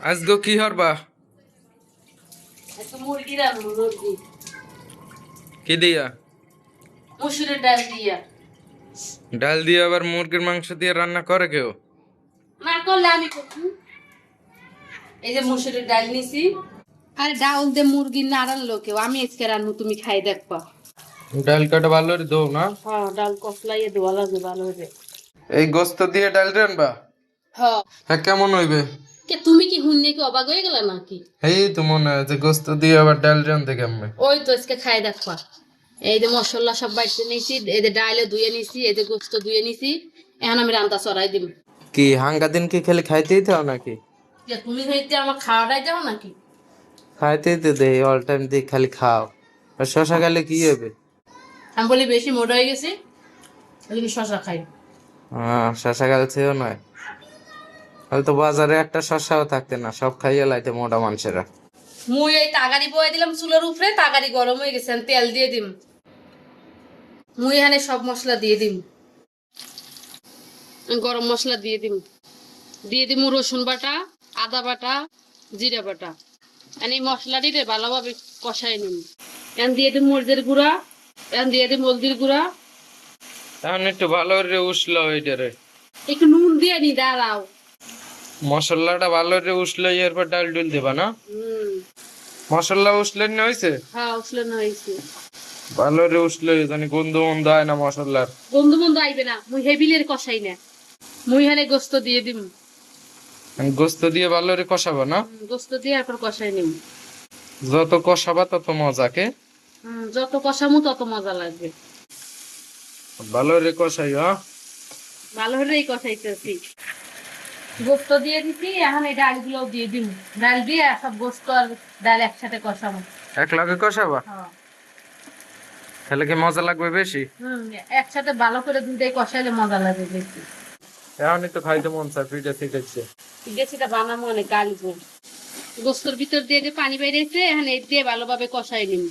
আজগো কি হরবা? কি দিয়া? মুসুরের ডাল দিয়া। ডাল দিয়ে আবার মুরগির মাংস দিয়ে রান্না করে কেউ? না করলে আমি এই যে মুসুরের ডাল নিছি। আরে ডাউল দে মুরগি না রান্নলো কেউ আমি আজকে রান্নু তুমি খাই দেখবা। ডাল কাটা ভালো করে দো না? হ্যাঁ ডাল কসলাইয়ে দেওয়া লাগবে ভালো হবে এই গোস্ত দিয়ে ডাল রানবা হ্যাঁ। হ্যাঁ কেমন হইবে? কে তুমি হুন্নে কি অবাক হয়ে গেলা নাকি? এই তো মনে হয় যে গোস্ত দিয়ে আবার ডাল রানতে কেমন? ওই তো আজকে খাই দেখবা এই যে মশলা সব বাড়িতে নিয়েছি এই যে ডাইলে ধুয়ে নিছি এই যে গোস্ত ধুয়ে নিছি এখন আমি রান্তা চড়াই দিব কি হাঙ্গা দিন কি খেলে খাইতেই থাও নাকি? তুমি হইতে আমার খাওয়াটাই যাও নাকি? খাইতেই তো দেই অল টাইম দিয়ে খালি খাও। আর শশা খেলে কি হবে? আমি বলি বেশি মোটা হয়ে গেছি ওই জন্য শশা খাই। হ্যাঁ শশা খেলছেও নয়। তাহলে তো বাজারে একটা শশাও থাকতে না সব খাইয়ে লাইতে মোটা মানুষেরা। মুই এই তাগারি বয়ে দিলাম চুলের উপরে তাগারি গরম হয়ে গেছে তেল দিয়ে দিম। মুই এখানে সব মশলা দিয়ে দিম। গরম মশলা দিয়ে দিম। দিয়ে দিম রসুন বাটা আদা বাটা জিরা বাটা। আর এই মশলা দিলে ভালোভাবে কষাই নিম। এখন দিয়ে দিম মরিচের গুঁড়া এখন দিয়ে দিম হলদির গুঁড়া। তাহলে একটু ভালো করে উঠল ওইটারে। একটু নুন দিয়ে নি দাঁড়াও। মশলাটা ভালো করে উঠল এরপর ডাল ডুল দেবা না? হুম। মশলা উঠলে না হয়েছে হ্যাঁ উঠলে না হয়েছে ভালো করে উঠলে জানি গন্ধ মন্দ হয় না মশলার। বন্ধু বন্ধু আইবে না মুই হেবিলের কষাই না। মুই এখানে গোস্ত দিয়ে দিম। আমি গোস্ত দিয়ে ভালো করে কষাবো না? গোস্ত দিয়ে এরপর কষাই নিম। যত কষাবা তত মজাকে হুম, যত কষামু তত মজা লাগবে। ভালো করে কষাই হ্যাঁ? ভালো হলেই কষাইতেছি। গোস্ত দিয়ে দিছি এখন এই ডালগুলো দিয়ে দিম ডাল দিয়ে সব গোস্ত আর ডাল একসাথে কষাবো। এক লাগে কষাবা? হ্যাঁ। তাহলে কি মজা লাগবে বেশি? হুম একসাথে ভালো করে দুটাই কষাইলে মজা লাগবে বেশি। এখনই তো খাইতে মন চায় পিঠে শিখেছে গেছিটা বানাবো অনেক গোস্তর ভিতর দিয়ে যে পানি বেরিয়েছে এখন এই দিয়ে ভালোভাবে কষাই নিম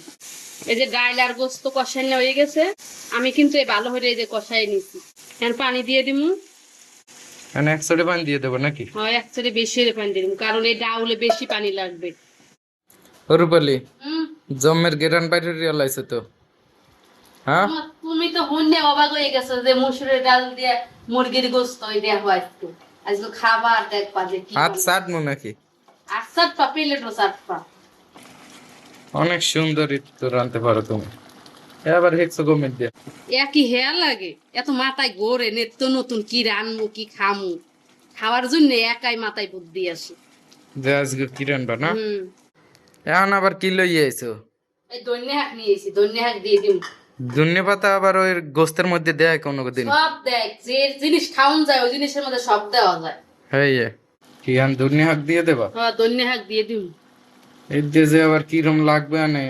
এই যে ডাল আর গোস্ত কষাই হয়ে গেছে আমি কিন্তু এই ভালো করে এই যে কষাই নিছি। এখন পানি দিয়ে দিমু মানে একসাথে পানি দিয়ে দেবো নাকি? হয় একসাথে বেশি পানি দিয়ে কারণ এই ডাউলে বেশি পানি লাগবে। রূপালি হুম। জম্মের গেরান বাইরে রিয়ালাইছে তো হ্যাঁ? তুমি তো হন্যে অবাক হয়ে গেছো যে মুসুরের ডাল দিয়ে মুরগির গোস্ত ওই দেওয়া হয় একটু। আজকে খাবার দেখবা যে কি হাত চাটমু নাকি? আর চাটপা প্লেটও চাটপা অনেক সুন্দর তো রানতে পারো তুমি। এবার হেক্সো গমের দিয়ে। একই হেয়া লাগে। এত মাথায় গড়ে নিত্য নতুন কি রানবো কি খামু। খাওয়ার জন্য একাই মাথায় বুদ্ধি আসে যে আজকে কি রানবা না? এখন আবার কি লইয়ে আইছো? এই দৈন্য হাক নিয়েছি দৈন্য হাক দিয়ে দিম। পাতা আবার ওই গোস্তের মধ্যে দেয় কোনো দিন? সব দেখ যে জিনিস খাওন যায় ওই জিনিসের মধ্যে সব দেওয়া যায়। হ্যাঁ। কি আন ধনে হাক দিয়ে দেবা? হ্যাঁ হাক দিয়ে দিম। এর দিয়ে যে আবার কিরম লাগবে আনে?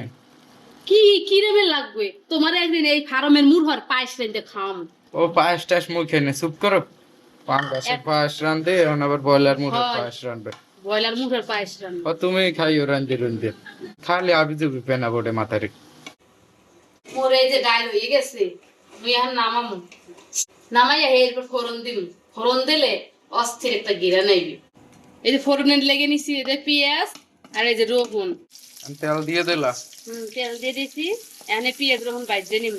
কি কি লাগবে? তোমার একদিন এই ফার্মের মুরহর পায়েস খাওয়াম। ও পায়েস মুখে নে চুপ করো। পাঙ্গাসের পায়েস এখন আবার ব্রয়লার হয়। পায়েস ব্রয়লার মুরহর পায়েস ও তুমি খাইও খালি আবি জুবি পেনা বোটে মাথারে। মোর এই যে ডাল হয়ে গেছে মুই এখন নামামু। নামাইয়া এরপর ফোড়ন দিম। ফোড়ন দিলে অস্থির একটা গিরা নাইবি। এই যে ফোড়নের লেগে নিছি এই যে পেঁয়াজ আর এই যে রসুন। তেল দিয়ে দিলা। হুম, তেল দিয়ে দিছি। এখানে পেঁয়াজ রসুন বাইজে নিম।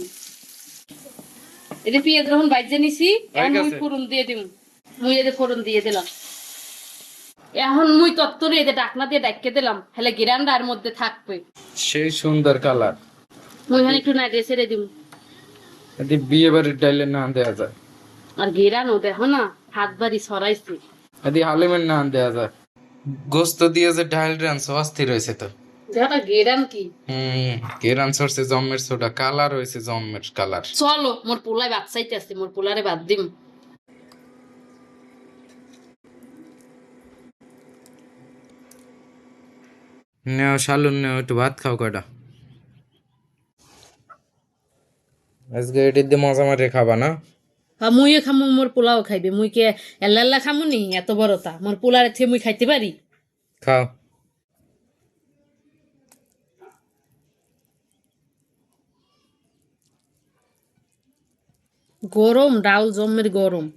যে পেঁয়াজ রসুন বাইজে নিছি এখন মুই। ফোড়ন দিয়ে দিম। মুই যে ফোড়ন দিয়ে দিলাম। এখন মুই তত্তরে যে ডাকনা দিয়ে ডাককে দিলাম। হেলে গিরান্ডার মধ্যে থাকবে। সেই সুন্দর কালার। মুই এখানে একটু নাইটে ছেড়ে দিম। এদি বিয়ে বাড়ির ডাইলে না দেওয়া যায়। আর গিরানো দেখো না হাত বাড়ি সরাইছে এদি হালিমের না দেওয়া যায়। গোস্ত দিয়ে যে ডাইল রানছো অস্থির হয়েছে তো। দেখো গেরান কি? হম কেরান সরছে জম্মের সোডা কালার হয়েছে জম্মের কালার। চলো মোর পোলায় ভাত চাইতে আসছে মোর পোলারে ভাত দিম। নেও শালুন নেও একটু ভাত খাও কটা আজকে এটির দিয়ে মজা মারে খাবা না? আর মুইও খামু মোর পোলাও খাইবে। মুই কে এল্লা খামু নি এত বড়টা মোর পোলারে থেকে মুই খাইতে পারি? খাও। গরম ডাল জম্মের গরম।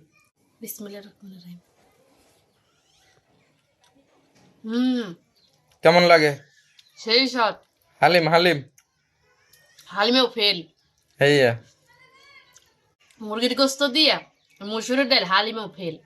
বিসমিল্লাহির রহমানির রহিম। হুম। কেমন লাগে? সেই সব হালিম হালিম। হালিমেও ফেল। হ্যাঁ মুরগির গোস্ত দিয়া মুসুরের ডাল হালিমেও ফেল।